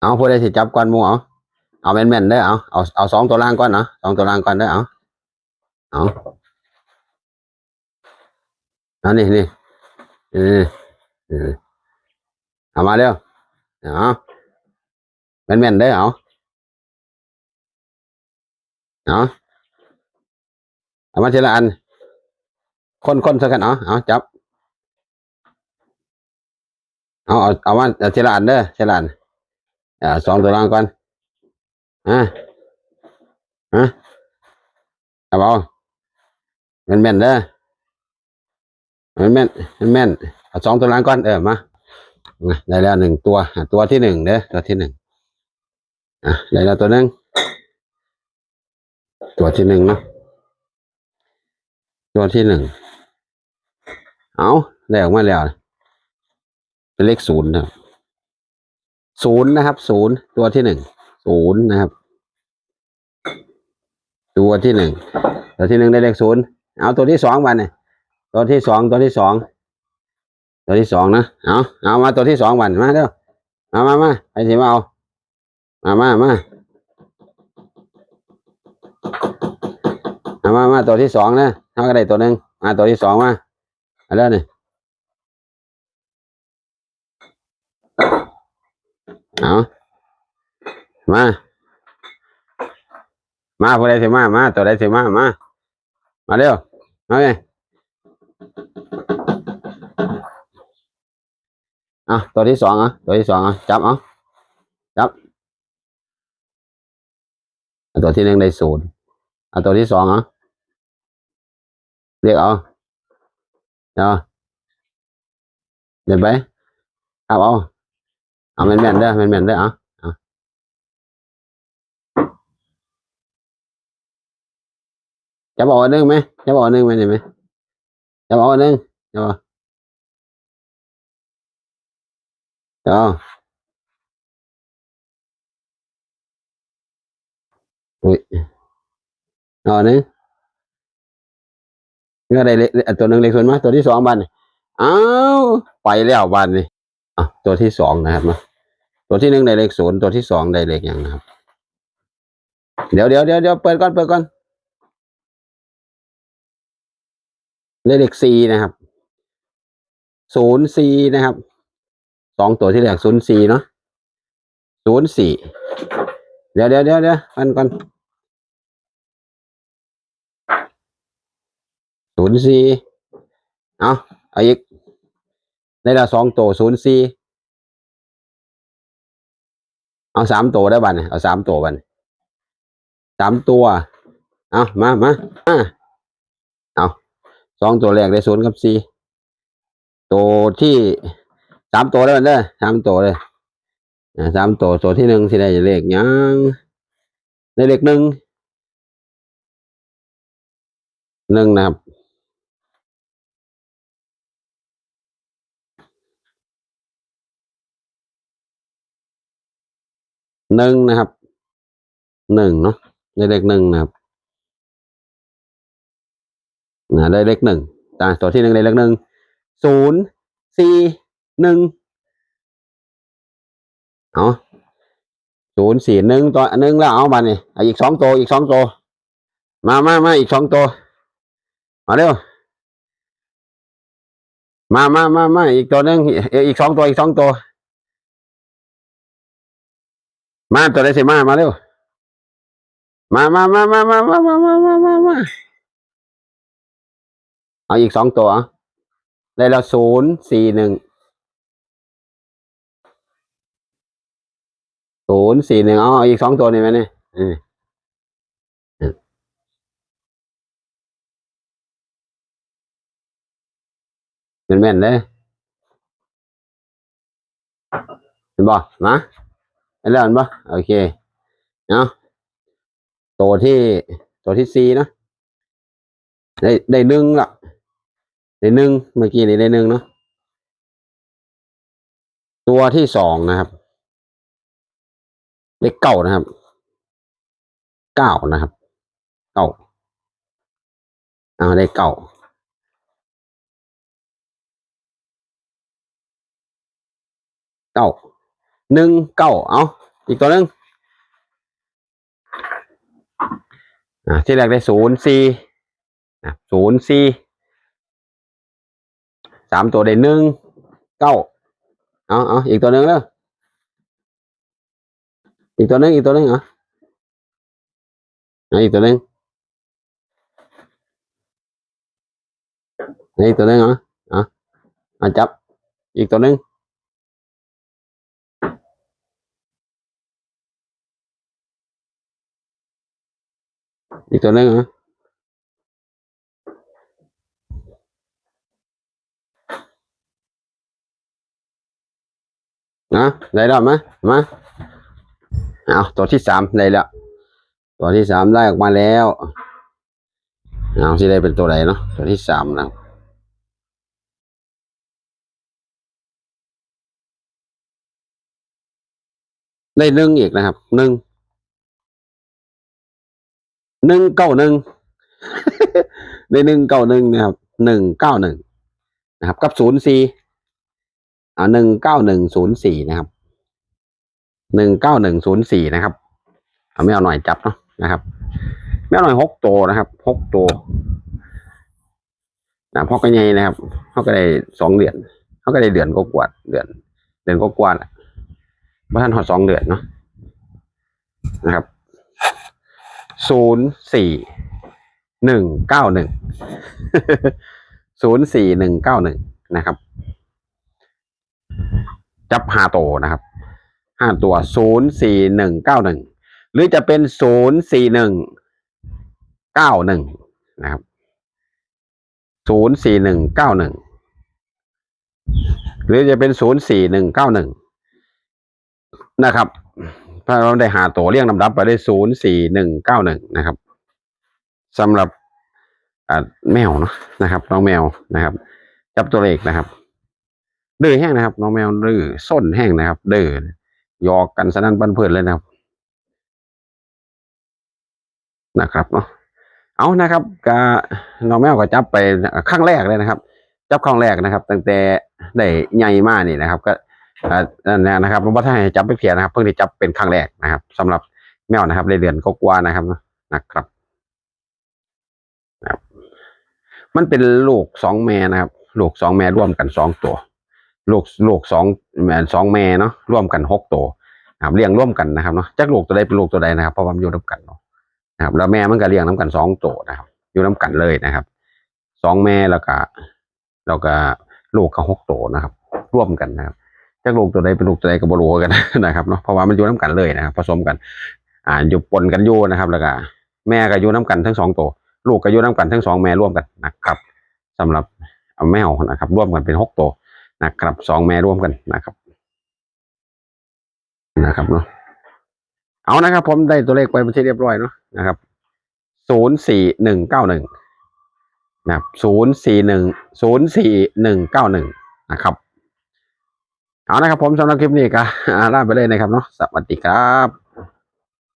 เอาผู้ใดสิจับก่อนหมูเอาเอาแม่นแม่นๆเด้อเอาเอาเอาสองตัวล่างก่อนเนาะสองตัวล่างก่อนเด้อเอาเอาเอานี่นี่เออเออเอามาเร็วเอาแม่นๆเด้อเอาเอาเอามาทีละอัน คนคนสักกันเอาเอาจับ เอาเอาเอามาเอาทีละอันเด้อทีละอัน อ่าสองตัวล่างก่อนอ่าอะเอาเอาแม่นแม่นเด้อแม่นแม่นแม่นแม่นเอาสองตัวล่างก่อนเออมาอะได้แล้วหนึ่งตัวตัวที่หนึ่งเด้อตัวที่หนึ่งอะได้แล้วตัวหนึ่งตัวที่หนึ่งเนาะตัวที่หนึ่งเอาได้ออกมาแล้วเป็นเลขศูนย์นะ ศูนย์นะครับศูนย์ตัวที่หนึ่งศูนย์นะครับ ตัวที่หนึ่งตัวที่หนึ่งได้เลขศูนย์เอาตัวที่สองมาเนี่ยตัวที่สองตัวที่สองตัวที่สองนะเอาเอามาตัวที่สองวันมาเร็วมามามาไอ้ที่มาเอามามามามามามาตัวที่สองนะเอาก็ได้ตัวหนึ่งมาตัวที่สองมาเอาแล้วนี่ เอามา มาผู้ใดสิมา มา ตัวใดสิมา มา มาเร็วมาไงอะตัวที่สองอะตัวที่สองอะจับเอาจับตัวที่หนึ่งได้ศูนย์อะตัวที่สองอะเรียกเอาเอาเดินไปเอาเอา เอาแม่นแม่นเด้อแม่นแม่นเด้อเอาจะบอกอันหนึ่งไหมจะบอกอันหนึ่งไหมเห็นไหมจะบอกอันหนึ่งจะบอกจะเอาอุ้ยเอาอันหนึ่งก็ได้เลขตัวหนึ่งเลขส่วนมาตัวที่สองบันนี่อ้าวไปแล้วบันนี่อะตัวที่สองนะครับมา ตัวที่หนึ่งได้เลขศูนย์ตัวที่สองได้เลขอย่างนะครับ เดี๋ยวเดี๋ยวเดี๋ยวเดี๋ยวเปิดก่อนเปิดก่อนได้เลขสี่นะครับศูนย์สี่นะครับสองตัวที่แรกศูนย์สี่เนาะศูนย์สี่เดี๋ยวเดี๋ยวเดี๋ยวเดี๋ยวอันก่อนศูนย์สี่เอาเอาอีกได้ละสองตัวศูนย์สี่ เอาสามตัวได้บันเอาสามตัวบันสามตัว เอามามามาเอาสองตัวแรกได้ศูนย์กับสี่ตัวที่สามตัวได้บัดเด้อสามตัวเลยสามตัวตัวที่หนึ่งที่ได้เลขยังได้เลขหนึ่งหนึ่งนะครับ หนึ่งนะครับหนึ่งเนาะได้เลขหนึ่งนะครับนะได้เลขหนึ่งอ่าตัวที่หนึ่งได้เลขหนึ่งศูนย์สี่หนึ่งเอาศูนย์สี่หนึ่งตัวหนึ่งแล้วเอาบันนี่อีกสองตัวอีกสองตัวมามามาอีกสองตัวมาเร็วมามามามาอีกตัวหนึ่งอีกสองตัวอีกสองตัว มาตัวได้สิมา มาเร็ว มามามามามามามามามามามาเอาอีกสองตัวอะได้แล้วศูนย์สี่หนึ่งศูนย์สี่หนึ่งเอาอีกสองตัวนี่ไหมเนี่ยอืมเป็นแม่นเลยเห็นบ่นะ แล้วเห็นบ่โอเคเอาะตัวที่ตัวที่สี่นะได้ได้หนึ่งละได้หนึ่งเมื่อกี้นี่ได้หนึ่งเนาะตัวที่สองนะครับเลขเก้านะครับเก้านะครับเก้าเอาได้เก้าเก้า หนึ่งเก้าเอาอีกตัวหนึ่งอ่าที่แรกได้ศูนย์สี่ศูนย์สี่สามตัวได้หนึ่งเก้าเอาเอาอีกตัวหนึ่งแล้วอีกตัวหนึ่งอีกตัวหนึ่งเหรออาอีกตัวหนึ่งอาอีกตัวหนึ่งเหรอเอาเอาจับอีกตัวหนึ่ง อีกตัวหนึงเหรอนะได้แล้วไหมมาเอาตัวที่สามได้แล้ว ตัวที่สามได้ออกมาแล้วเอาที่ได้เป็นตัวไหนเนาะตัวที่สามนะได้หนึ่งอีกนะครับหนึ่ง หนึ่งเก้าหนึ่งได้หนึ่งเก้าหนึ่งนะครับหนึ่งเก้าหนึ่งนะครับ กับศูนย์สี่อ่าหนึ่งเก้าหนึ่งศูนย์สี่นะครับหนึ่งเก้าหนึ่งศูนย์สี่นะครับเอาไม่เอาหน่อยจับเนาะนะครับไม่เอาหน่อยหกตัวนะครับหกตัวนะพ่อก็ใหญ่นะครับเขาก็ได้สองเดือนเขาก็ได้เดือนก็กวาดเดือน เดือนก็กวาดเพราะท่านหอดสองเดือนเนาะนะครับ ศูนย์สี่หนึ่งเก้าหนึ่งศูนย์สี่หนึ่งเก้าหนึ่งนะครับ จับห้าตัวนะครับห้าตัวศูนย์สี่หนึ่งเก้าหนึ่งหรือจะเป็นศูนย์สี่หนึ่งเก้าหนึ่งนะครับศูนย์สี่หนึ่งเก้าหนึ่งหรือจะเป็นศูนย์สี่หนึ่งเก้าหนึ่งนะครับ ถ้าเราได้หาตัวเรียงลำดับไปได้ศูนย์สี่หนึ่งเก้าหนึ่งนะครับสำหรับแมวเนาะนะครับ น้องแมวนะครับ จับตัวเลขนะครับดื้อแห้งนะครับ น้องแมวดื้อส้นแห้งนะครับดื้อยอกกันสนั่นบันเพื่อนเลยนะครับ นะครับเนาะเอานะครับกาน้องแมวก็จับไปครั้งแรกเลยนะครับ จับครั้งแรกนะครับ ตั้งแต่ได้ใหญ่มากนี่นะครับ ก็ นั่นนะครับผมว่าถ้าให้จับไปเพียนะครับ เพิ่งได้จับเป็นครั้งแรกนะครับสำหรับแมวนะครับในเดือนก็กว่านะครับนะครับนะครับ มันเป็นลูกสองแม่นะครับ ลูกสองแม่ร่วมกันสองตัว ลูกลูกสองแม่สองแม่เนาะร่วมกันหกตัวนะครับเลี้ยงร่วมกันนะครับเนาะจักลูกตัวใดเป็นลูกตัวใดนะครับเพราะว่ามันอยู่ร่วมกันเนาะนะครับ แล้วแม่มันก็เลี้ยงน้ำกันสองตัวนะครับ อยู่น้ำกันเลยนะครับสองแม่แล้วก็แล้วก็ลูกเขาหกตัวนะครับ ร่วมกันนะครับ จักลูกตัวใดเป็นลูกตัวใดก็บบรูกันนะครับเนาะเพราะว่ามันอยู่น้ำกันเลยนะครับผสมกัน อ่าอยู่ปนกันอยู่นะครับแล้วก็แม่ก็อยู่น้ำกันทั้งสองตัวลูกก็อยู่น้ำกันทั้งสองแม่ร่วมกันนะครับสำหรับเอาแมวนะครับร่วมกันเป็นหกตัวนะครับสองแม่ร่วมกันนะครับ นะครับเนาะเอานะครับ ผมได้ตัวเลขไปเป็นที่เรียบร้อยเนาะนะครับศูนย์สี่หนึ่งเก้าหนึ่งนะครับศูนย์สี่หนึ่งศูนย์สี่หนึ่งเก้าหนึ่งนะครับ เอานะครับผมสำหรับคลิปนี้ก็ลาไปเลยนะครับเนาะสวัสดีครับ